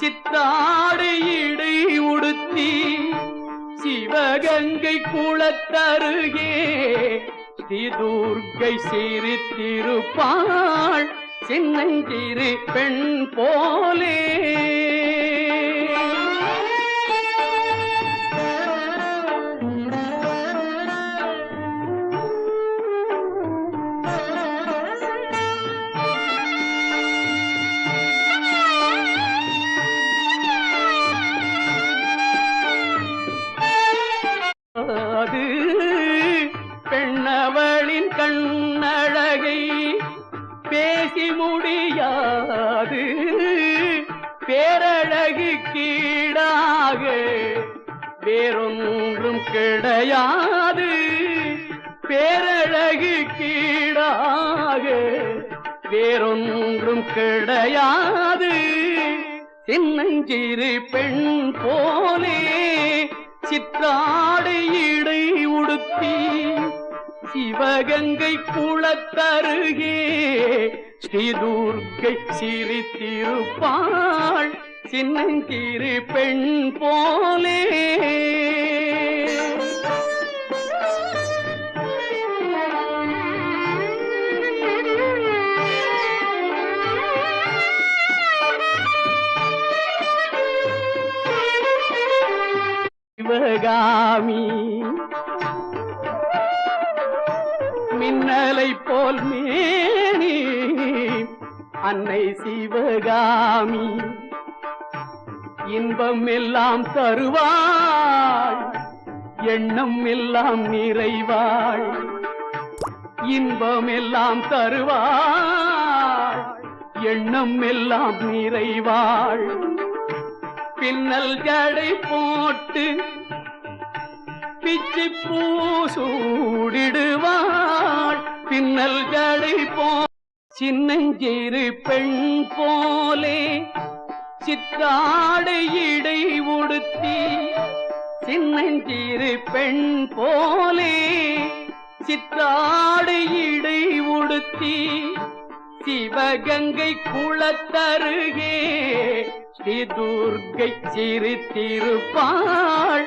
சித்தாடு இடை உடுத்தி சிவகங்கை குளத்தருகே ஸ்ரீ துர்கை சிரித்திருப்பாள் சின்னஞ்சிறு பெண் போலே. பேசி முடியாது. பேரழகு கீழாக வேறொன்றும் கிடையாது. பேரழகு கீழாக வேறொன்றும் கிடையாது. சின்னஞ்சிறு பெண் போலே சித்தாடை இடை உடுத்தி சிவகங்கை குளத்தருகே ஸ்ரீதூர்கை சிரித்திருப்பாள் சின்னஞ்சிறு பெண் போலே. சிவகாமி மின்னலை போல் மேனி அன்னை சிவகாமி. இன்பம் எல்லாம் தருவாள் எண்ணம் எல்லாம் நிறைவாள் இன்பம் எல்லாம் தருவாள் எண்ணம் எல்லாம் நிறைவாள் பின்னல் ஜடை போட்டு பிச்சி பூசூடிடுவாள் பின்னல் ஜடை போ சின்னஞ்சிறு பெண் போலே. சித்தாடை இடை உடுத்தி சின்னஞ்சிறு பெண் போலே. சித்தாடை இடை உடுத்தி சிவகங்கை குளத்தருகே ஸ்ரீ துர்கை சிரித்திருப்பாள்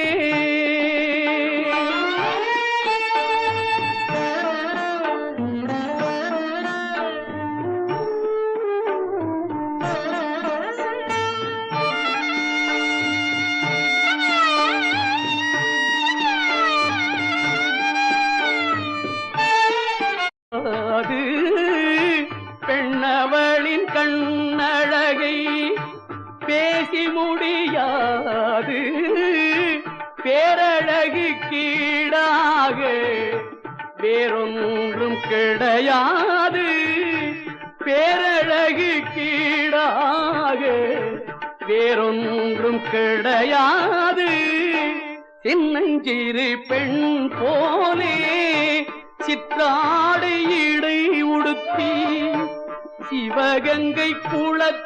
அவளின் கண்ணழகை பேசி முடியாது. பேரழகு கீழாக வேறொன்றும் கிடையாது. பேரழகு கீழாக வேறொன்றும் கிடையாது. சின்னஞ்சிறு பெண் போலே சித்தாடை இடை உடுத்தி சிவகங்கை குளத்